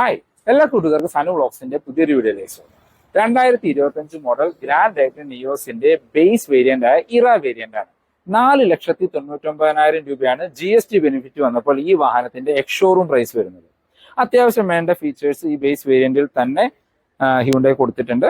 Hi എല്ലാ കൂട്ടുകാർക്കും സനു വ്ളോഗ്സിന്റെ പുതിയൊരു വീഡിയോയിലേക്ക് സ്വാഗതം. രണ്ടായിരത്തി ഇരുപത്തി മോഡൽ ഗ്രാൻഡ് ഐറ്റൻ നിയോസിന്റെ ബേസ് വേരിയന്റ് ആയ ഇറ വേരിയന്റ് ആണ്. നാല് ലക്ഷത്തി തൊണ്ണൂറ്റൊമ്പതിനായിരം രൂപയാണ് ജി എസ് ടി ബെനിഫിറ്റ് വന്നപ്പോൾ ഈ വാഹനത്തിന്റെ എക്സ്ഷോറൂം പ്രൈസ് വരുന്നത്. അത്യാവശ്യം വേണ്ട ഫീച്ചേഴ്സ് ഈ ബേസ് വേരിയന്റിൽ തന്നെ ഹ്യൂണ്ടായി കൊടുത്തിട്ടുണ്ട്.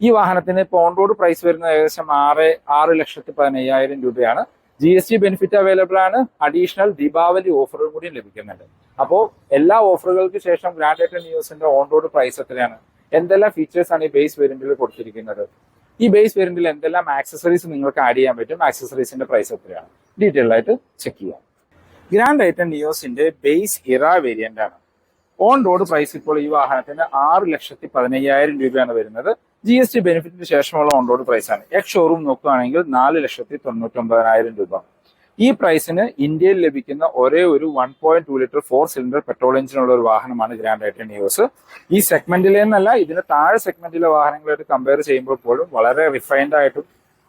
ഈ വാഹനത്തിന് ഓൺ റോഡ് പ്രൈസ് വരുന്നത് ഏകദേശം ആറ് ആറ് ലക്ഷത്തി പതിനയ്യായിരം രൂപയാണ്. G S T benefit available ആണ്. അഡീഷണൽ ദീപാവലി ഓഫറുകൾ കൂടി ലഭിക്കുന്നുണ്ട്. അപ്പോൾ എല്ലാ ഓഫറുകൾക്ക് ശേഷം ഗ്രാൻഡ് ഐറ്റൻ ന്യൂസിന്റെ ഓൺ റോഡ് പ്രൈസ് എത്രയാണ്? എന്തെല്ലാം ഫീച്ചേഴ്സ് ആണ് ഈ ബേസ് വേരിയന്റിൽ കൊടുത്തിരിക്കുന്നത്? ഈ ബേസ് വേരിയന്റിൽ എന്തെല്ലാം ആക്സസറീസ് നിങ്ങൾക്ക് ആഡ് ചെയ്യാൻ പറ്റും? ആക്സസറീസിന്റെ പ്രൈസ് എത്രയാണ്? ഡീറ്റെയിൽ ആയിട്ട് ചെക്ക് ചെയ്യാം. ഗ്രാൻഡ് ഐറ്റൻ നിയോസിന്റെ ബേസ് ഇറ വേരിയന്റ് ആണ്. ഓൺ റോഡ് പ്രൈസ് ഇപ്പോൾ ഈ വാഹനത്തിന് ആറ് ലക്ഷത്തി പതിനയ്യായിരം രൂപയാണ് വരുന്നത്. ജി എസ് ടി ബെനിഫിറ്റിന് ശേഷമുള്ള ഓൺ റോഡ് പ്രൈസ് ആണ്. എക്സ് ഷോറൂം നോക്കുകയാണെങ്കിൽ നാല് ലക്ഷത്തി തൊണ്ണൂറ്റൊമ്പതിനായിരം രൂപ. ഈ പ്രൈസിന് ഇന്ത്യയിൽ ലഭിക്കുന്ന ഒരേ ഒരു one point two litre four cylinder petrol എഞ്ചിനുള്ള ഒരു വാഹനമാണ് ഗ്രാൻഡ് ഐറ്റൻ യൂസ് ഈ സെഗ്മെന്റിലെ എന്നല്ല ഇതിന് താഴെ സെഗ്മെന്റിലെ വാഹനങ്ങളായിട്ട് കമ്പയർ ചെയ്യുമ്പോൾ പോലും വളരെ റിഫൈൻഡ് ആയിട്ടും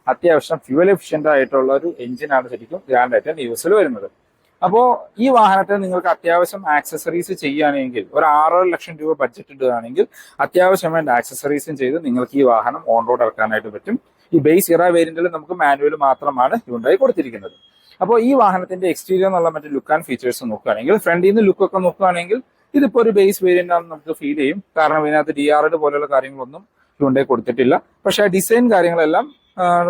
അത്യാവശ്യം ഫ്യൂവൽ എഫിഷ്യന്റ് ആയിട്ടുള്ള ഒരു എഞ്ചിനാണ് ശരിക്കും ഗ്രാൻഡ് ഐറ്റൻ യൂസിൽ വരുന്നത്. അപ്പോൾ ഈ വാഹനത്തെ നിങ്ങൾക്ക് അത്യാവശ്യം ആക്സസറീസ് ചെയ്യുകയാണെങ്കിൽ ഒരു ആറര ലക്ഷം രൂപ ബഡ്ജറ്റ് ഇടുകയാണെങ്കിൽ അത്യാവശ്യം വേണ്ട ആക്സസറീസും ചെയ്ത് നിങ്ങൾക്ക് ഈ വാഹനം ഓൺ റോഡ് ഇറക്കാനായിട്ട് പറ്റും. ഈ ബേസ് ഇറ വേരിയന്റിൽ നമുക്ക് മാനുവൽ മാത്രമാണ് ഹ്യുണ്ടായി കൊടുത്തിരിക്കുന്നത്. അപ്പോൾ ഈ വാഹനത്തിന്റെ എക്സ്റ്റീരിയർ എന്നുള്ള മറ്റു ലുക്ക് ആൻഡ് ഫീച്ചേഴ്സ് നോക്കുകയാണെങ്കിൽ ഫ്രണ്ടിൽ നിന്ന് ലുക്ക് ഒക്കെ നോക്കുകയാണെങ്കിൽ ഇതിപ്പോ ഒരു ബേസ് വേരിയന്റ് ആണെന്ന് നമുക്ക് ഫീൽ ചെയ്യും. കാരണം ഇതിനകത്ത് ഡി ആർ പോലെയുള്ള കാര്യങ്ങളൊന്നും ഹ്യുണ്ടായി കൊടുത്തിട്ടില്ല. പക്ഷേ ഡിസൈൻ കാര്യങ്ങളെല്ലാം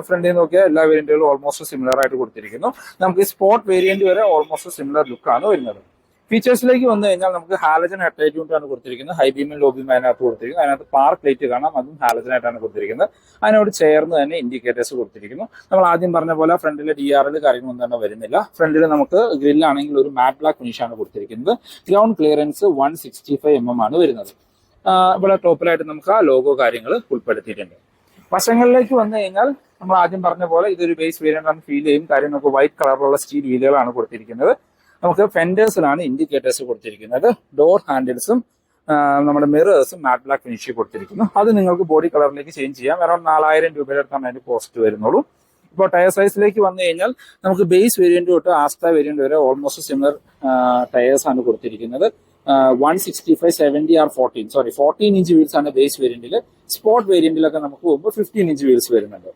ഫ്രണ്ടിൽ നോക്കിയാൽ എല്ലാ വേരിയന്റുകളും ഓൾമോസ്റ്റ് സിമിലർ ആയിട്ട് കൊടുത്തിരിക്കുന്നു. നമുക്ക് ഈ സ്പോർട്ട് വേരിയന്റ് വരെ ഓൾമോസ്റ്റ് സിമിലർ ലുക്കാണ് വരുന്നത്. ഫീച്ചേഴ്സിലേക്ക് വന്നു കഴിഞ്ഞാൽ നമുക്ക് ഹാലജൻ ഹെഡ്ലൈറ്റ് യൂണിറ്റാണ് കൊടുത്തിരിക്കുന്നത്. ഹൈ ബീമും ലോ ബീം അതിനകത്ത് കൊടുത്തിരിക്കുന്നത്. അതിനകത്ത് പാർക്ക് ലൈറ്റ് കാണാം. അതും ഹാലജൻ ആയിട്ടാണ് കൊടുത്തിരിക്കുന്നത്. അതിനോട് ചേർന്ന് തന്നെ ഇൻഡിക്കേറ്റേഴ്സ് കൊടുത്തിരിക്കുന്നു. നമ്മൾ ആദ്യം പറഞ്ഞ പോലെ ഫ്രണ്ടിലെ ഡി ആർ എൽ കാര്യങ്ങളൊന്നും തന്നെ വരുന്നില്ല. ഫ്രണ്ടിൽ നമുക്ക് ഗ്രില്ലാണെങ്കിൽ ഒരു മാറ്റ് ബ്ലാക്ക് ഫിനിഷാണ് കൊടുത്തിരിക്കുന്നത്. Ground clearance one sixty five M M ആണ് വരുന്നത്. ഇവിടെ ടോപ്പിലായിട്ട് നമുക്ക് ആ ലോഗോ കാര്യങ്ങൾ ഉൾപ്പെടുത്തിയിട്ടുണ്ട്. വശങ്ങളിലേക്ക് വന്നു കഴിഞ്ഞാൽ നമ്മൾ ആദ്യം പറഞ്ഞ പോലെ ഇതൊരു ബേസ് വേരിയന്റ് ആണ്. ഫീൽ ചെയ്യും. കാര്യം നമുക്ക് വൈറ്റ് കളറിലുള്ള സ്റ്റീൽ വീലുകളാണ് കൊടുത്തിരിക്കുന്നത്. നമുക്ക് ഫെൻഡേഴ്സിലാണ് ഇൻഡിക്കേറ്റേഴ്സ് കൊടുത്തിരിക്കുന്നത്. ഡോർ ഹാൻഡിൽസും നമ്മുടെ മിറേഴ്സും മാറ്റ് ബ്ലാക്ക് ഫിനിഷ് കൊടുത്തിരിക്കുന്നു. അത് നിങ്ങൾക്ക് ബോഡി കളറിലേക്ക് ചേഞ്ച് ചെയ്യാം. അറൌണ്ട് നാലായിരം രൂപയുടെ അടുത്താണ് അതിന്റെ കോസ്റ്റ് വരുന്നുള്ളൂ. ഇപ്പോൾ ടയർ സൈസിലേക്ക് വന്നു കഴിഞ്ഞാൽ നമുക്ക് ബേസ് വേരിയന്റ് തൊട്ട് ആസ്ത വേരിയന്റ് വരെ ഓൾമോസ്റ്റ് സിമിലർ ടയേഴ്സ് ആണ് കൊടുത്തിരിക്കുന്നത്. One sixty five seventy R fourteen sorry fourteen inch wheels ആണ് ബേസ് വേരിയന്റിൽ സ്പോർട്ട് വേരിയന്റിലൊക്കെ നമുക്ക് പോകുമ്പോൾ ഫിഫ്റ്റീൻ ഇഞ്ച് വീൽസ് വരുന്നുണ്ട്.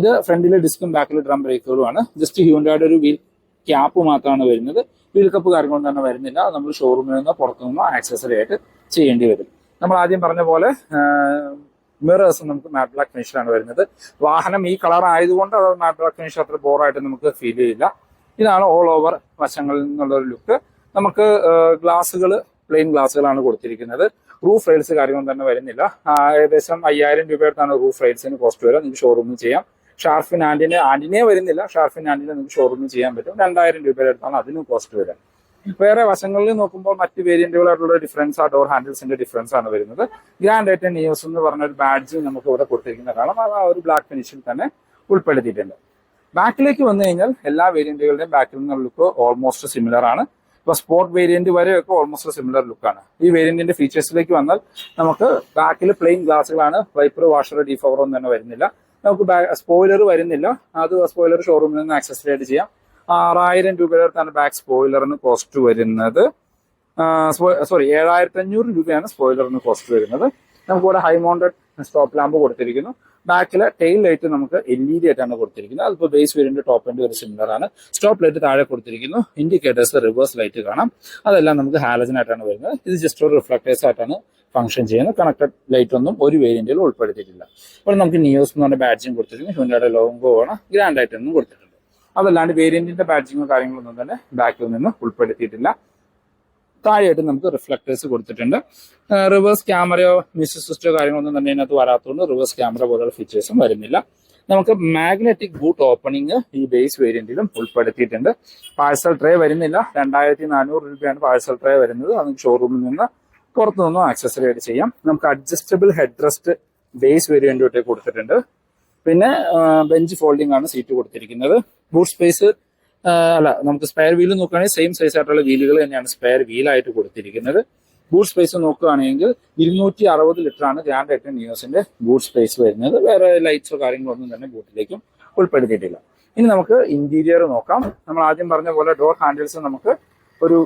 ഇത് ഫ്രണ്ടിലെ ഡിസ്കും ബാക്കിലെ ഡ്രം ബ്രേക്കുകളുമാണ് ജസ്റ്റ് ഹ്യൂണ്ടായുടെ ഒരു വീൽ ക്യാപ്പ് മാത്രമാണ് വരുന്നത്. വീൽ കപ്പ് കാര്യങ്ങളൊന്നും തന്നെ വരുന്നില്ല. നമ്മൾ ഷോറൂമിൽ നിന്ന് പുറത്തു നിന്നോ ആക്സസറി ആയിട്ട് ചെയ്യേണ്ടി വരും. നമ്മൾ ആദ്യം പറഞ്ഞ പോലെ മിറേഴ്സ് നമുക്ക് മാറ്റ് ബ്ലാക്ക് ഫിനിഷിലാണ് വരുന്നത്. വാഹനം ഈ കളർ ആയതുകൊണ്ട് അത് മാറ്റ് ബ്ലാക്ക് ഫിനിഷ് അത്ര ബോറായിട്ട് നമുക്ക് ഫീൽ ചെയ്യില്ല. ഇതാണ് ഓൾ ഓവർ വശങ്ങളിൽ നിന്നുള്ള ഒരു ലുക്ക് നമുക്ക് ഗ്ലാസ്സുകൾ പ്ലെയിൻ ഗ്ലാസ്സുകളാണ് കൊടുത്തിരിക്കുന്നത്. റൂഫ് റെയിൽസ് കാര്യങ്ങളൊന്നും തന്നെ വരുന്നില്ല. ഏകദേശം അയ്യായിരം രൂപയടുത്താണ് റൂഫ് റെയിൽസിന് കോസ്റ്റ് വരിക. നിങ്ങൾക്ക് ഷോറൂമിൽ ചെയ്യാം. ഷാർഫിൻ ആന്റിനെ ആന്റിനെ വരുന്നില്ല. ഷാർഫിൻ ആന്റിനെ നിങ്ങൾക്ക് ഷോറൂമിൽ ചെയ്യാൻ പറ്റും. രണ്ടായിരം രൂപയുടെ അടുത്താണ് അതിനും കോസ്റ്റ് വരിക വേറെ വശങ്ങളിൽ നോക്കുമ്പോൾ മറ്റ് വേരിയന്റുകളായിട്ടുള്ള ഡിഫറൻസ് ആ ഡോർ ഹാൻഡിൽസിന്റെ ഡിഫറൻസ് ആണ് വരുന്നത്. ഗ്രാൻഡ് ഐറ്റൻ നിയോസ് എന്ന് പറഞ്ഞ ഒരു ബാഡ്ജ് നമുക്ക് ഇവിടെ കൊടുത്തിരിക്കുന്ന കാരണം അത് ആ ഒരു ബ്ലാക്ക് ഫിനിഷിൽ തന്നെ ഉൾപ്പെടുത്തിയിട്ടുണ്ട്. ബാക്കിലേക്ക് വന്നു കഴിഞ്ഞാൽ എല്ലാ വേരിയന്റുകളുടെയും ബാക്കിൽ നിന്നുള്ള ലുക്ക് ഓൾമോസ്റ്റ് സിമിലർ ആണ്. ഇപ്പൊ സ്പോർട്ട് വേരിയന്റ് വരെയൊക്കെ ഓൾമോസ്റ്റ് സിമിലർ ലുക്കാണ് ഈ വേരിയന്റിന്റെ ഫീച്ചേഴ്സിലേക്ക് വന്നാൽ നമുക്ക് ബാക്കിൽ പ്ലെയിൻ ഗ്ലാസ്സുകളാണ് വൈപ്പർ വാഷർ ഡീഫവർ ഒന്നും തന്നെ വരുന്നില്ല. നമുക്ക് ബാക്ക് സ്പോയിലർ വരുന്നില്ല. അത് സ്പോയിലർ ഷോറൂമിൽ നിന്ന് ആക്സസറിയായിട്ട് ചെയ്യാം. ആറായിരം രൂപയുടെ അടുത്താണ് ബാക്ക് സ്പോയിലറിന് കോസ്റ്റ് വരുന്നത് സോറി ഏഴായിരത്തി അഞ്ഞൂറ് രൂപയാണ് സ്പോയിലറിന് കോസ്റ്റ് വരുന്നത്. നമുക്ക് ഇവിടെ ഹൈ മൗണ്ടഡ് സ്റ്റോപ്പ് ലാമ്പ് കൊടുത്തിരിക്കുന്നു. ബാക്കിലെ ടെയിൽ ലൈറ്റ് നമുക്ക് എൽ ഇ ഡി ആയിട്ടാണ് കൊടുത്തിരിക്കുന്നത്. അതിപ്പോൾ ബേസ് വേരിയന്റ് ടോപ്പ് എൻഡ് ഒരു സിമിലർ ആണ്. സ്റ്റോപ്പ് ലൈറ്റ് താഴെ കൊടുത്തിരിക്കുന്നു. ഇൻഡിക്കേറ്റേഴ്സ് റിവേഴ്സ് ലൈറ്റ് കാണാം. അതെല്ലാം നമുക്ക് ഹാലജൻ ആയിട്ടാണ് വരുന്നത്. ഇത് ജസ്റ്റ് ഒരു റിഫ്ലക്ടേഴ്സ് ആയിട്ടാണ് ഫംഗ്ഷൻ ചെയ്യുന്ന. കണക്റ്റഡ് ലൈറ്റ് ഒന്നും ഒരു വേരിയന്റിൽ ഉൾപ്പെടുത്തിയിട്ടില്ല. അപ്പോൾ നമുക്ക് നിയോസ് എന്ന് പറഞ്ഞ ബാഡ്ജിങ് കൊടുത്തിട്ടുണ്ട്. ഹ്യൂണ്ടയുടെ ലോഗോ ആണ്. ഗ്രാൻഡ് ആയിട്ട് ഒന്നും കൊടുത്തിട്ടുണ്ട് അതല്ലാണ്ട് വേരിയന്റിന്റെ ബാഡ്ജിങ്ങോ കാര്യങ്ങളൊന്നും തന്നെ ബാക്കിൽ നിന്ന് ഉൾപ്പെടുത്തിയിട്ടില്ല. താഴെയായിട്ട് നമുക്ക് റിഫ്ലക്ടേഴ്സ് കൊടുത്തിട്ടുണ്ട്. റിവേഴ്സ് ക്യാമറയോ മ്യൂസിക് സിസ്റ്റോ കാര്യങ്ങളൊന്നും തന്നെ ഇതിനകത്ത് വരാത്തതുകൊണ്ട് റിവേഴ്സ് ക്യാമറ പോലുള്ള ഫീച്ചേഴ്സും വരുന്നില്ല. നമുക്ക് മാഗ്നറ്റിക് ബൂട്ട് ഓപ്പണിംഗ് ഈ ബേസ് വേരിയന്റിലും ഉൾപ്പെടുത്തിയിട്ടുണ്ട്. പാഴ്സൽ ട്രേ വരുന്നില്ല. രണ്ടായിരത്തി നാനൂറ് രൂപയാണ് പാഴ്സൽ ട്രേ വരുന്നത്. അത് ഷോറൂമിൽ നിന്ന് പുറത്തു നിന്നും ആക്സസറി ആയിട്ട് ചെയ്യാം. നമുക്ക് adjustable head rest base variant തൊട്ടേ കൊടുത്തിട്ടുണ്ട്. പിന്നെ ബെഞ്ച് ഫോൾഡിംഗ് ആണ് സീറ്റ് കൊടുത്തിരിക്കുന്നത്. ബൂട്ട് സ്പേസ് അല്ല നമുക്ക് സ്പെയർ വീൽ നോക്കുകയാണെങ്കിൽ സെയിം സൈസ് ആയിട്ടുള്ള വീലുകൾ തന്നെയാണ് സ്പെയർ വീലായിട്ട് കൊടുത്തിരിക്കുന്നത്. ബൂട്ട് സ്പേസ് നോക്കുകയാണെങ്കിൽ ഇരുന്നൂറ്റി അറുപത് ലിറ്റർ ആണ് ഗ്രാൻഡ് ഐറ്റൻ നിയോസിന്റെ ബൂട്ട് സ്പേസ് വരുന്നത്. വേറെ ലൈറ്റ്സോ കാര്യങ്ങളോ ഒന്നും തന്നെ ബൂട്ടിലേക്കും ഉൾപ്പെടുത്തിയിട്ടില്ല. ഇനി നമുക്ക് ഇന്റീരിയർ നോക്കാം. നമ്മൾ ആദ്യം പറഞ്ഞ പോലെ ഡോർ ഹാൻഡിൽസ് നമുക്ക് ഒരു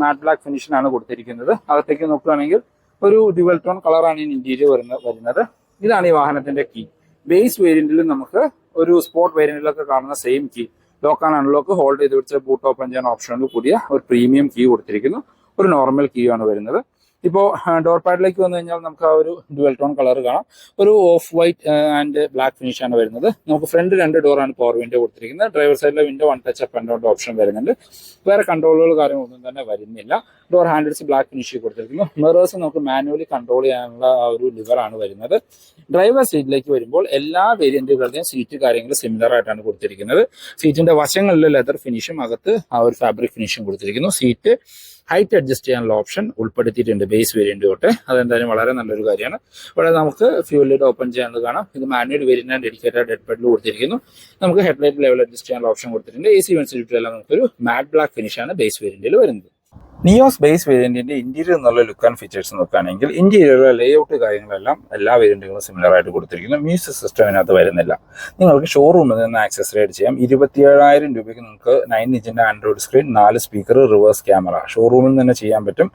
മാറ്റ് ബ്ലാക്ക് ഫിനിഷിനാണ് കൊടുത്തിരിക്കുന്നത്. അകത്തേക്ക് നോക്കുകയാണെങ്കിൽ ഒരു ഡ്യുവൽ ടോൺ കളറാണ് ഈ ഇന്റീരിയർ വരുന്ന വരുന്നത്. ഇതാണ് ഈ വാഹനത്തിന്റെ കീ ബേസ് വേരിയന്റിൽ നമുക്ക് ഒരു സ്പോർട്ട് വേരിയന്റിലൊക്കെ കാണുന്ന same key lock and unlock hold ചെയ്ത് വെച്ച ബൂട്ട് ഓപ്പൺ ചെയ്യാൻ ഓപ്ഷനോട് കൂടിയ ഒരു പ്രീമിയം കീ കൊടുത്തിരിക്കുന്നു. ഒരു നോർമൽ കീ ആണ് വരുന്നത്. ഇപ്പോൾ ഡോർ പാഡിലേക്ക് വന്നു കഴിഞ്ഞാൽ നമുക്ക് ആ ഒരു ഡുവൽ ടോൺ കളർ കാണാം. ഒരു off white and black finish ആണ് വരുന്നത്. നമുക്ക് ഫ്രണ്ട് രണ്ട് ഡോറാണ് പവർ വിൻഡോ കൊടുത്തിരിക്കുന്നത്. ഡ്രൈവർ സൈഡിലെ window one touch up and option വരുന്നുണ്ട്. വേറെ കൺട്രോളുകൾ കാര്യങ്ങളൊന്നും തന്നെ വരുന്നില്ല. ഡോർ ഹാൻഡിൽസ് ബ്ലാക്ക് ഫിനിഷ് കൊടുത്തിരിക്കുന്നു. മിറേഴ്സ് നമുക്ക് മാനുവലി കൺട്രോൾ ചെയ്യാനുള്ള ആ ഒരു ലിവർ ആണ് വരുന്നത്. ഡ്രൈവർ സീറ്റിലേക്ക് വരുമ്പോൾ എല്ലാ വേരിയന്റുകളുടെയും സീറ്റ് കാര്യങ്ങൾ സിമിലർ ആയിട്ടാണ് കൊടുത്തിരിക്കുന്നത്. സീറ്റിന്റെ വശങ്ങളിൽ ലെതർ ഫിനിഷും അകത്ത് ആ ഒരു ഫാബ്രിക് ഫിനിഷും കൊടുത്തിരിക്കുന്നു. സീറ്റ് ഹൈറ്റ് അഡ്ജസ്റ്റ് ചെയ്യാനുള്ള ഓപ്ഷൻ ഉൾപ്പെടുത്തിയിട്ടുണ്ട് ബേസ് വേരിയന്റ് തൊട്ട്. അതെന്തായാലും വളരെ നല്ലൊരു കാര്യമാണ്. ഇവിടെ നമുക്ക് ഫ്യൂൽ ലൈറ്റ് ഓപ്പൺ ചെയ്യാനുള്ളത് കാണാം. ഇത് manual variant dedicated dead pedal കൊടുത്തിരിക്കുന്നു. നമുക്ക് ഹെഡ് ലൈറ്റ് ലെവൽ അഡ്ജസ്റ്റ് ചെയ്യാനുള്ള ഓപ്ഷൻ കൊടുത്തിട്ടുണ്ട്. എ സി വൺ വെൻസിറ്റിയെല്ലാം നമുക്കൊരു മാറ്റ് ബ്ലാക്ക് ഫിനിഷാണ് ബേസ് വേരിയന്റിൽ വരുന്നത്. നിയോസ് ബേസ് വേരിയന്റിന്റെ ഇന്റീരിയർ എന്നുള്ള ലുക്ക് ആൻഡ് ഫീച്ചേഴ്സ് നോക്കുകയാണെങ്കിൽ ഇന്റീരിയറിലെ ലേഔട്ട് കാര്യങ്ങളെല്ലാം എല്ലാ വേരിയന്റുകളും സിമിലർ ആയിട്ട് കൊടുത്തിരിക്കുന്നു. മ്യൂസിക് സിസ്റ്റം ഇതിനകത്ത് വരുന്നില്ല. നിങ്ങൾക്ക് ഷോറൂമിൽ നിന്ന് ആക്സസ് റൈഡ് ചെയ്യാം. ഇരുപത്തിയേഴായിരം രൂപയ്ക്ക് നിങ്ങൾക്ക് നയൻ ഇഞ്ചിന്റെ ആൻഡ്രോയിഡ് സ്ക്രീൻ നാല് സ്പീക്കർ റിവേഴ്സ് ക്യാമറ ഷോറൂമിൽ തന്നെ ചെയ്യാൻ പറ്റും.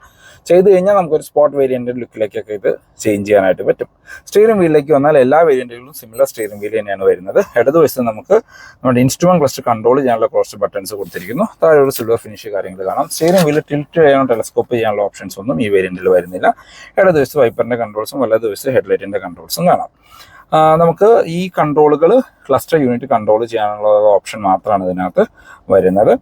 ചെയ്ത് കഴിഞ്ഞാൽ നമുക്കൊരു സ്പോട്ട് വേരിയന്റ് ലുക്കിലേക്കൊക്കെ ഇത് ചേഞ്ച് ചെയ്യാനായിട്ട് പറ്റും. സ്റ്റിയറിംഗ് വീലിലേക്ക് വന്നാൽ എല്ലാ വേരിയന്റുകളും സിമിലർ സ്റ്റിയറിംഗ് വീൽ തന്നെയാണ് വരുന്നത്. ഇടതുവശത്ത് നമുക്ക് നമ്മുടെ ഇൻസ്ട്രുമെന്റ് ക്ലസ്റ്റർ കൺട്രോൾ ചെയ്യാനുള്ള കുറച്ച് ബട്ടൺസ് കൊടുത്തിരിക്കുന്നു. താഴെ ഒരു സിൽവർ ഫിനിഷ് കാര്യങ്ങൾ കാണാം. സ്റ്റിയറിംഗ് വീൽ ടിൽറ്റ് ചെയ്യാനോ ടെലസ്കോപ്പ് ചെയ്യാനുള്ള ഓപ്ഷൻസ് ഒന്നും ഈ വേരിയന്റിൽ വരുന്നില്ല. ഇടതുവശത്ത് വൈപ്പറിന്റെ കൺട്രോൾസും വലതുവശത്ത് ഹെഡ്ലൈറ്റിന്റെ കൺട്രോൾസും കാണാം. നമുക്ക് ഈ കൺട്രോളുകൾ ക്ലസ്റ്റർ യൂണിറ്റ് കൺട്രോൾ ചെയ്യാനുള്ള ഓപ്ഷൻ മാത്രമാണ് ഇതിനകത്ത് വരുന്നത്.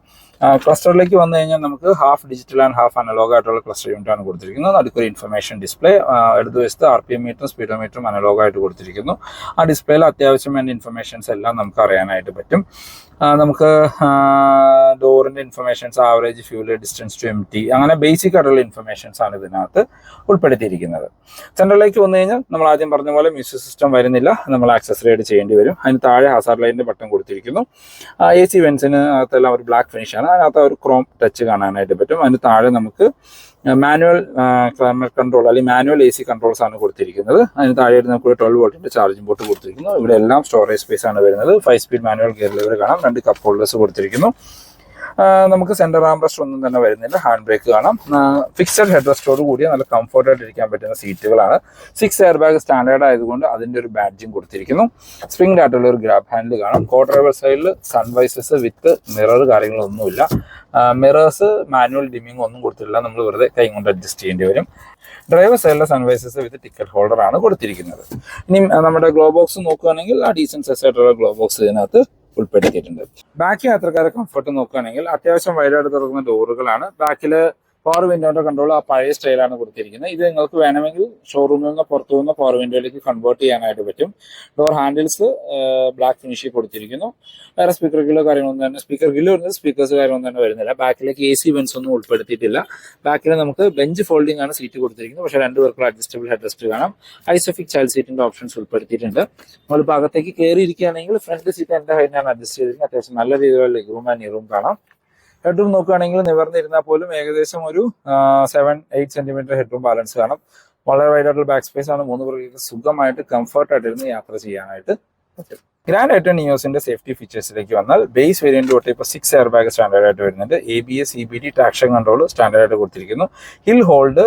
ക്ലസ്റ്ററിലേക്ക് വന്നു കഴിഞ്ഞാൽ നമുക്ക് half digital and half analog ആയിട്ടുള്ള ക്ലസ്റ്റർ യൂണിറ്റ് ആണ് കൊടുത്തിരിക്കുന്നത്. അടുക്കൊരു ഇൻഫർമേഷൻ ഡിസ്പ്ലേ ഇടതുവശത്ത് ആർ പി എം മീറ്ററും സ്പീഡോമീറ്ററും അനലോഗ് ആയിട്ട് കൊടുത്തിരിക്കുന്നു. ആ ഡിസ്പ്ലേയിൽ അത്യാവശ്യം വേണ്ട ഇൻഫർമേഷൻസ് എല്ലാം നമുക്ക് അറിയാനായിട്ട് പറ്റും. നമുക്ക് ഡോറിന്റെ informations average fuel distance to M T അങ്ങനെ ബേസിക് ആയിട്ടുള്ള ഇൻഫർമേഷൻസ് ആണ് ഇതിനകത്ത് ഉൾപ്പെടുത്തിയിരിക്കുന്നത്. സെൻട്രലിലേക്ക് വന്നു കഴിഞ്ഞാൽ നമ്മൾ ആദ്യം പറഞ്ഞ പോലെ മ്യൂസിക് സിസ്റ്റം വരുന്നില്ല. നമ്മൾ ആക്സസ് ചെയ്യേണ്ടി വരും. അതിന് താഴെ ഹസാർ ലൈനിന്റെ ബട്ടൺ കൊടുത്തിരിക്കുന്നു. എ സി വെൻസിന് അകത്തെല്ലാം ഒരു ബ്ലാക്ക് ഫിനിഷ് ആണ് അതിനകത്ത് ഒരു ക്രോം ടച്ച് കാണാനായിട്ട് പറ്റും. അതിന് താഴെ നമുക്ക് മാനുവൽ ക്ലൈമറ്റ് കൺട്രോൾ അല്ലെങ്കിൽ മാനുവൽ എ സി കൺട്രോൾസ് ആണ് കൊടുത്തിരിക്കുന്നത്. അതിന് താഴെയായിട്ട് നമുക്ക് ട്വൽവ് വോൾട്ടിന്റെ ചാർജിംഗ് പോർട്ട് കൊടുത്തിരിക്കുന്നു. ഇവിടെ എല്ലാം സ്റ്റോറേജ് സ്പേസ് ആണ് വരുന്നത്. Five speed manual gear lever കാണാം. രണ്ട് കപ്പ് ഹോൾഡേഴ്സ് കൊടുത്തിരിക്കുന്നു. നമുക്ക് സെന്റർ റെസ്റ്റ് ഒന്നും തന്നെ വരുന്നില്ല. ഹാൻഡ് ബ്രേക്ക് കാണാം. ഫിക്സഡ് ഹെഡ് റെസ്റ്റോട് കൂടിയ നല്ല കംഫർട്ടായിട്ട് ഇരിക്കാൻ പറ്റുന്ന സീറ്റുകളാണ് സിക്സ് എയർ ബാഗ് സ്റ്റാൻഡേർഡ് ആയതുകൊണ്ട് അതിന്റെ ഒരു ബാഡ്ജിങ് കൊടുത്തിരിക്കുന്നു. സ്പ്രിംഗ് ആയിട്ടുള്ള ഒരു ഗ്രാബ് ഹാൻഡിൽ കാണാം. കോ ഡ്രൈവർ സൈഡിൽ സൺവൈസസ് വിത്ത് മിറർ കാര്യങ്ങളൊന്നുമില്ല. മിറേഴ്സ് മാനുവൽ ഡിമ്മിങ് ഒന്നും കൊടുത്തിട്ടില്ല. നമ്മൾ വെറുതെ കൈ കൊണ്ട് അഡ്ജസ്റ്റ് ചെയ്യേണ്ടി വരും. ഡ്രൈവർ സൈഡിലെ സൺവൈസസ് വിത്ത് ടിക്കറ്റ് ഹോൾഡർ ആണ് കൊടുത്തിരിക്കുന്നത്. ഇനി നമ്മുടെ ഗ്ലോ ബോക്സ് നോക്കുകയാണെങ്കിൽ ആ ഡീസൻസ് ആയിട്ടുള്ള ഗ്ലോ ബോക്സ് ഇതിനകത്ത് ഉൾപ്പെടുത്തിയിട്ടുണ്ട്. ബാക്കി യാത്രക്കാരെ കംഫർട്ട് നോക്കുകയാണെങ്കിൽ അത്യാവശ്യം വൈഡായിട്ട് തുറക്കുന്ന ഡോറുകളാണ് ബാക്കിൽ പവർ വിൻഡോന്റെ കൺട്രോൾ ആ പഴയ സ്റ്റൈലാണ് കൊടുത്തിരിക്കുന്നത്. ഇത് നിങ്ങൾക്ക് വേണമെങ്കിൽ ഷോറൂമിൽ നിന്ന് പുറത്തു നിന്ന് പവർ വിൻഡോയിലേക്ക് കൺവേർട്ട് ചെയ്യാനായിട്ട് പറ്റും. ഡോർ ഹാൻഡിൽസ് ബ്ലാക്ക് ഫിനിഷിൽ കൊടുത്തിരിക്കുന്നു. വേറെ സ്പീക്കർ ഗില്ലോ കാര്യങ്ങളൊന്നും തന്നെ സ്പീക്കർ ഗില്ലോ വരുന്നത് സ്പീക്കേഴ്സ് കാര്യമൊന്നും തന്നെ വരുന്നില്ല. ബാക്കിലേക്ക് എ സി വെൻസ് ഒന്നും ഉൾപ്പെടുത്തിയിട്ടില്ല. ബാക്കിൽ നമുക്ക് ബെഞ്ച് ഫോൾഡിംഗ് ആണ് സീറ്റ് കൊടുത്തിരിക്കുന്നത്. പക്ഷേ രണ്ട് പേർക്കുള്ള അഡ്ജസ്റ്റബിൾ ഹെഡ് കാണാം ഐസോഫിക് ചൈൽഡ് സീറ്റിന്റെ ഓപ്ഷൻസ് ഉൾപ്പെടുത്തിയിട്ടുണ്ട്. നമ്മൾ ഭാഗത്തേക്ക് കയറിയിരിക്കുകയാണെങ്കിൽ ഫ്രണ്ട് സീറ്റ് എന്റെ ഹൈറ്റിനാണ് അഡ്ജസ്റ്റ് ചെയ്തിരിക്കുന്നത്. അത്യാവശ്യം നല്ല രീതിയിലുള്ള ലെഗ് റൂം ആൻഡ് റൂം കാണാം. ഹെഡ് റൂം നോക്കുകയാണെങ്കിൽ നിവർന്നിരുന്നാൽ പോലും ഏകദേശം ഒരു seven eight centimetre head room balance കാണും. വളരെ വൈഡ് ആയിട്ടുള്ള ബാക്ക് സ്പേസ് ആണ്. മൂന്ന് പേർക്ക് സുഖമായിട്ട് കംഫർട്ടായിട്ടിരുന്ന് യാത്ര ചെയ്യാനായിട്ട് പറ്റും. ഗ്രാൻഡ് ഐറ്റൺ നിയോസിന്റെ സേഫ്റ്റി ഫീച്ചേഴ്സിലേക്ക് വന്നാൽ ബേസ് വേരിയന്റ് തൊട്ട് ഇപ്പോൾ സിക്സ് എയർ ബാഗ് സ്റ്റാൻഡേർഡ് ആയിട്ട് വരുന്നുണ്ട്. A B S E B D traction control standard ആയിട്ട് കൊടുത്തിരിക്കുന്നു. ഹിൽ ഹോൾഡ്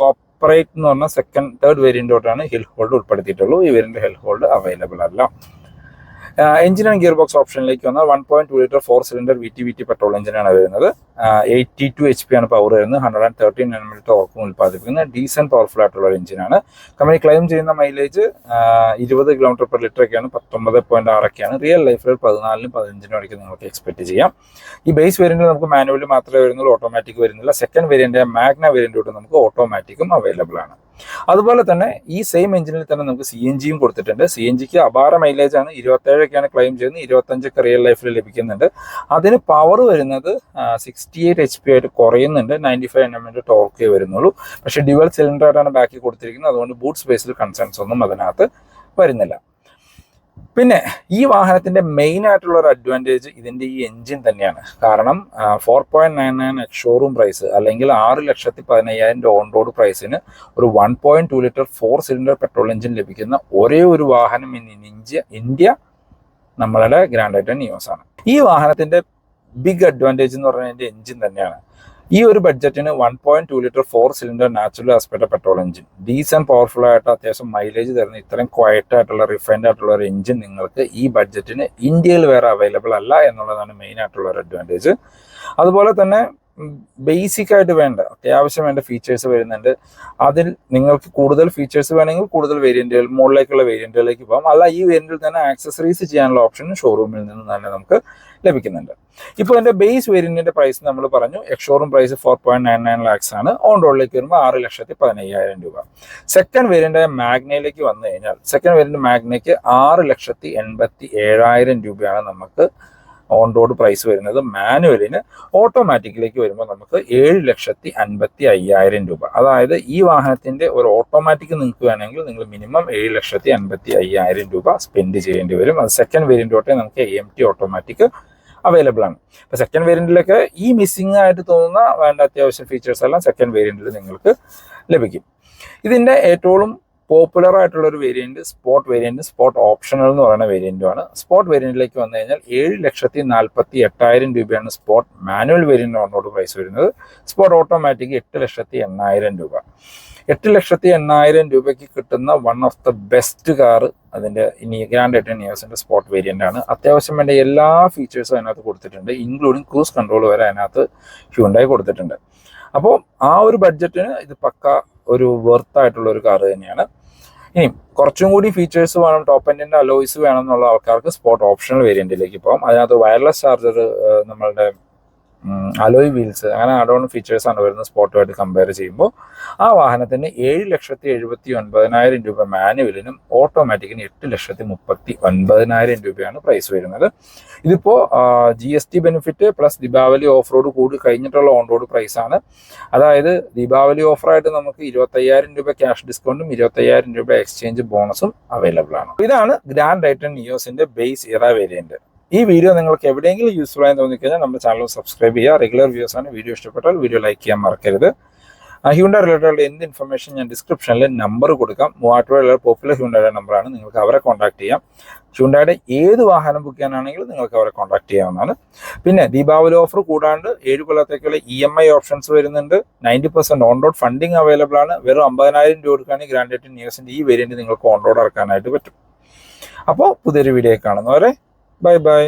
കോപ്പറേറ്റ് എന്ന് പറഞ്ഞ സെക്കൻഡ് തേർഡ് വേരിയന്റ് തൊട്ടാണ് ഹിൽ ഹോൾഡ് ഉൾപ്പെടുത്തിയിട്ടുള്ളൂ ഈ വേരിയന്റ് ഹിൽ ഹോൾഡ് അവൈലബിൾ അല്ല. എഞ്ചിൻ ആൻഡ് ഗിയർ ബോക്സ് ഓപ്ഷനിലേക്ക് വന്നാൽ one point two litre four cylinder V T V T petrol എഞ്ചിനാണ് വരുന്നത്. എയ്റ്റി ടു എച്ച് പി ആണ് പവർ വരുന്നത്. Hundred and thirteen N M ഓർക്കും ഉൽപ്പാദിപ്പിക്കുന്നത്. ഡീസന്റ് പവർഫുൾ ആയിട്ടുള്ള ഒരു എഞ്ചിനാണ് കമ്പനി ക്ലെയിം ചെയ്യുന്ന മൈലേജ് ഇരുപത് കിലോമീറ്റർ പെർ ലിറ്റർ ഒക്കെയാണ്. പത്തൊമ്പത് പോയിന്റ് ആറൊക്കെയാണ് റിയൽ ലൈഫിൽ പതിനാലിനും പതിനഞ്ചിനും ഇടയ്ക്ക് നിങ്ങൾക്ക് എക്സ്പെക്ട് ചെയ്യാം. ഈ ബേസ് വേരിയന്റിൽ നമുക്ക് മാനുവലി മാത്രമേ വരുന്നുള്ളൂ ഓട്ടോമാറ്റിക് വരുന്നില്ല സെക്കൻഡ് വേരിയന്റ് മാഗ്ന വേരിയന്റ് തൊട്ട് നമുക്ക് ഓട്ടോമാറ്റിക്കും അവൈലബിൾ ആണ്. അതുപോലെ തന്നെ ഈ സെയിം എഞ്ചിനിൽ തന്നെ നമുക്ക് സി എൻ ജിയും കൊടുത്തിട്ടുണ്ട്. സി എൻ ജിക്ക് അപാര മൈലേജ് ആണ്. ഇരുപത്തേഴൊക്കെയാണ് ക്ലെയിം ചെയ്യുന്നത്. ഇരുപത്തഞ്ചൊക്കെ റിയൽ ലൈഫിൽ ലഭിക്കുന്നുണ്ട്. അതിന് പവർ വരുന്നത് സിക്സ്റ്റി എയ്റ്റ് എച്ച് പി ആയിട്ട് കുറയുന്നുണ്ട്. നയന്റി ഫൈവ് എൻ എമ്മിന്റെ ടോർക്കേ വരുന്നുള്ളൂ. പക്ഷേ ഡ്യുവൽ സിലിണ്ടറായിട്ടാണ് ബാക്കി കൊടുത്തിരിക്കുന്നത്. അതുകൊണ്ട് ബൂട്ട് സ്പേസിൽ കൺസേൺസ് ഒന്നും അതിനകത്ത് വരുന്നില്ല. പിന്നെ ഈ വാഹനത്തിന്റെ മെയിൻ ആയിട്ടുള്ള ഒരു അഡ്വാന്റേജ് ഇതിന്റെ ഈ എഞ്ചിൻ തന്നെയാണ്. കാരണം four point nine nine showroom price അല്ലെങ്കിൽ ആറ് ലക്ഷത്തി പതിനയ്യായിരം രൂപ ഓൺ റോഡ് പ്രൈസിന് ഒരു one point two litre four cylinder petrol engine ലഭിക്കുന്ന ഒരേ ഒരു വാഹനം ഇൻ ഇന്ത്യ ഇന്ത്യ നമ്മളുടെ ഗ്രാൻഡ് ഐറ്റൻ നിയോസ് ആണ്. ഈ വാഹനത്തിന്റെ ബിഗ് അഡ്വാന്റേജ് എന്ന് പറഞ്ഞാൽ എഞ്ചിൻ തന്നെയാണ്. ഈ ഒരു ബഡ്ജറ്റിന് one point two litre four cylinder natural aspect petrol engine decent powerful ആയിട്ട് അത്യാവശ്യം മൈലേജ് തരുന്ന ഇത്രയും ക്വയറ്റ് ആയിട്ടുള്ള റിഫൈൻഡ് ആയിട്ടുള്ള ഒരു എഞ്ചിൻ നിങ്ങൾക്ക് ഈ ബഡ്ജറ്റിന് ഇന്ത്യയിൽ വേറെ അവൈലബിൾ അല്ല എന്നുള്ളതാണ് മെയിൻ ആയിട്ടുള്ള ഒരു അഡ്വാന്റേജ് അതുപോലെ തന്നെ ബേസിക് ആയിട്ട് വേണ്ട. അത്യാവശ്യം വേണ്ട ഫീച്ചേഴ്സ് വരുന്നുണ്ട്. അതിൽ നിങ്ങൾക്ക് കൂടുതൽ ഫീച്ചേഴ്സ് വേണമെങ്കിൽ കൂടുതൽ വേരിയന്റുകൾ മുകളിലേക്കുള്ള വേരിയന്റുകളിലേക്ക് പോകാം. അല്ല ഈ വേരിയന്റിൽ തന്നെ ആക്സസറീസ് ചെയ്യാനുള്ള ഓപ്ഷൻ ഷോറൂമിൽ നിന്ന് തന്നെ നമുക്ക് ലഭിക്കുന്നുണ്ട്. ഇപ്പോൾ എന്റെ ബേസ് വേരിയന്റിന്റെ പ്രൈസ് നമ്മൾ പറഞ്ഞു. Ex showroom price four point nine nine lakhs ആണ്. ഓൺ റോഡിലേക്ക് വരുമ്പോൾ ആറ് ലക്ഷത്തി പതിനയ്യായിരം രൂപ. സെക്കൻഡ് വേരിയന്റ് മാഗ്നയിലേക്ക് വന്നു കഴിഞ്ഞാൽ സെക്കൻഡ് വേരിയന്റ് മാഗ്നയ്ക്ക് ആറ് ലക്ഷത്തി എൺപത്തി ഏഴായിരം രൂപയാണ് നമുക്ക് ഓൺ റോഡ് പ്രൈസ് വരുന്നത് മാനുവലിന് ഓട്ടോമാറ്റിക്കിലേക്ക് വരുമ്പോൾ നമുക്ക് ഏഴ് ലക്ഷത്തി അൻപത്തി അയ്യായിരം രൂപ. അതായത് ഈ വാഹനത്തിന്റെ ഒരു ഓട്ടോമാറ്റിക് നിങ്ങൾക്ക് വേണമെങ്കിൽ നിങ്ങൾ മിനിമം ഏഴ് ലക്ഷത്തി അൻപത്തി അയ്യായിരം രൂപ സ്പെൻഡ് ചെയ്യേണ്ടി വരും. അത് സെക്കൻഡ് വേരിയന്റ് തൊട്ടേ നമുക്ക് A M T automatic available ആണ്. അപ്പോൾ സെക്കൻഡ് വേരിയന്റിലേക്ക് ഈ മിസ്സിംഗ് ആയിട്ട് തോന്നുന്ന വേണ്ട അത്യാവശ്യം ഫീച്ചേഴ്സ് എല്ലാം സെക്കൻഡ് വേരിയന്റിൽ നിങ്ങൾക്ക് ലഭിക്കും. ഇതിന്റെ ഏറ്റവും പോപ്പുലർ ആയിട്ടുള്ള ഒരു variant sport variant sport optional എന്ന് പറയുന്ന വേരിയന്റുമാണ് സ്പോട്ട് വേരിയന്റിലേക്ക് വന്നു കഴിഞ്ഞാൽ ഏഴ് ലക്ഷത്തി നാൽപ്പത്തി എട്ടായിരം രൂപയാണ് sport manual variant on road price വരുന്നത്. സ്പോട്ട് ഓട്ടോമാറ്റിക് എട്ട് ലക്ഷത്തി എണ്ണായിരം രൂപ. എട്ട് ലക്ഷത്തി എണ്ണായിരം രൂപയ്ക്ക് കിട്ടുന്ന one of the best car അതിന്റെ ഇനി ഗ്രാൻഡ് എട്ടൻ ഇയേഴ്സിന്റെ സ്പോട്ട് വേരിയന്റ് ആണ്. അത്യാവശ്യം വേണ്ട എല്ലാ ഫീച്ചേഴ്സും അതിനകത്ത് കൊടുത്തിട്ടുണ്ട് ഇൻക്ലൂഡിങ് ക്രൂസ് കൺട്രോൾ വരെ അതിനകത്ത് ഹ്യൂണ്ടായി കൊടുത്തിട്ടുണ്ട്. അപ്പോൾ ആ ഒരു ബഡ്ജറ്റിന് ഇത് പക്ക ഒരു വെർത്ത് ആയിട്ടുള്ള ഒരു കാർ തന്നെയാണ്. ഇനി കുറച്ചും കൂടി ഫീച്ചേഴ്സ് വേണം ടോപ്പ് എൻഡിന്റെ അലോയ്സ് വേണം എന്നുള്ള ആൾക്കാർക്ക് സ്പോട്ട് ഓപ്ഷണൽ വേരിയന്റിലേക്ക് പോകാം. അതിനകത്ത് വയർലെസ് ചാർജർ നമ്മളുടെ അലോയ് വീൽസ് അങ്ങനെ അഡോൺ ഫീച്ചേഴ്സാണ് വരുന്നത് സ്പോട്ടുമായിട്ട് കമ്പയർ ചെയ്യുമ്പോൾ. ആ വാഹനത്തിന് ഏഴ് ലക്ഷത്തി എഴുപത്തി ഒൻപതിനായിരം രൂപ മാനുവലിനും ഓട്ടോമാറ്റിക്കിന് എട്ട് ലക്ഷത്തി മുപ്പത്തി ഒൻപതിനായിരം രൂപയാണ് പ്രൈസ് വരുന്നത്. ഇതിപ്പോൾ G S T benefit plus Deepavali off road കൂടി കഴിഞ്ഞിട്ടുള്ള ഓൺ റോഡ് പ്രൈസ് ആണ്. അതായത് ദീപാവലി ഓഫറായിട്ട് നമുക്ക് ഇരുപത്തയ്യായിരം രൂപ ക്യാഷ് ഡിസ്കൗണ്ടും ഇരുപത്തയ്യായിരം രൂപ എക്സ്ചേഞ്ച് ബോണസും അവൈലബിൾ ആണ്. ഇതാണ് ഗ്രാൻഡ് ഐറ്റൻ നിയോസിന്റെ ബേസ് ഇറ വേരിയന്റ് ഈ വീഡിയോ നിങ്ങൾക്ക് എവിടെയെങ്കിലും യൂസ്ഫുൾ ആയി തോന്നിക്കഴിഞ്ഞാൽ നമ്മുടെ ചാനൽ സബ്സ്ക്രൈബ് ചെയ്യുക. റെഗുലർ വ്യൂസ് ആണ്. വീഡിയോ ഇഷ്ടപ്പെട്ടാൽ വീഡിയോ ലൈക്ക് ചെയ്യാൻ മറക്കരുത്. ഹ്യൂണ്ട റിലേറ്റഡ് എന്ത് ഇൻഫർമേഷൻ ഞാൻ ഡിസ്ക്രിപ്ഷനിൽ നമ്പർ കൊടുക്കാം. മൂവാറ്റുപുഴയിലെ പോപ്പുലർ ഹ്യൂണ്ടയുടെ നമ്പറാണ് നിങ്ങൾക്ക് അവരെ കോൺടാക്ട് ചെയ്യാം. ഹ്യൂണ്ടയുടെ ഏത് വാഹനം ബുക്ക് ചെയ്യാനാണെങ്കിലും നിങ്ങൾക്ക് അവരെ കോൺടാക്ട് ചെയ്യാവുന്നതാണ്. പിന്നെ ദീപാവലി ഓഫർ കൂടാണ്ട് ഏഴ് കൊല്ലത്തേക്കുള്ള ഇ എം ഐ ഓപ്ഷൻസ് വരുന്നുണ്ട്. Ninety percent on road funding available ആണ്. വെറും അമ്പതിനായിരം രൂപ കൊടുക്കുകയാണെങ്കിൽ ഗ്രാൻഡ് ന്യൂസിന്റെ ഈ വേരിയന്റ് നിങ്ങൾക്ക് ഓൺ റോഡ് ഇറക്കാനായിട്ട് പറ്റും. അപ്പോൾ പുതിയൊരു വീഡിയോ കാണുന്നവരെ ബൈ ബൈ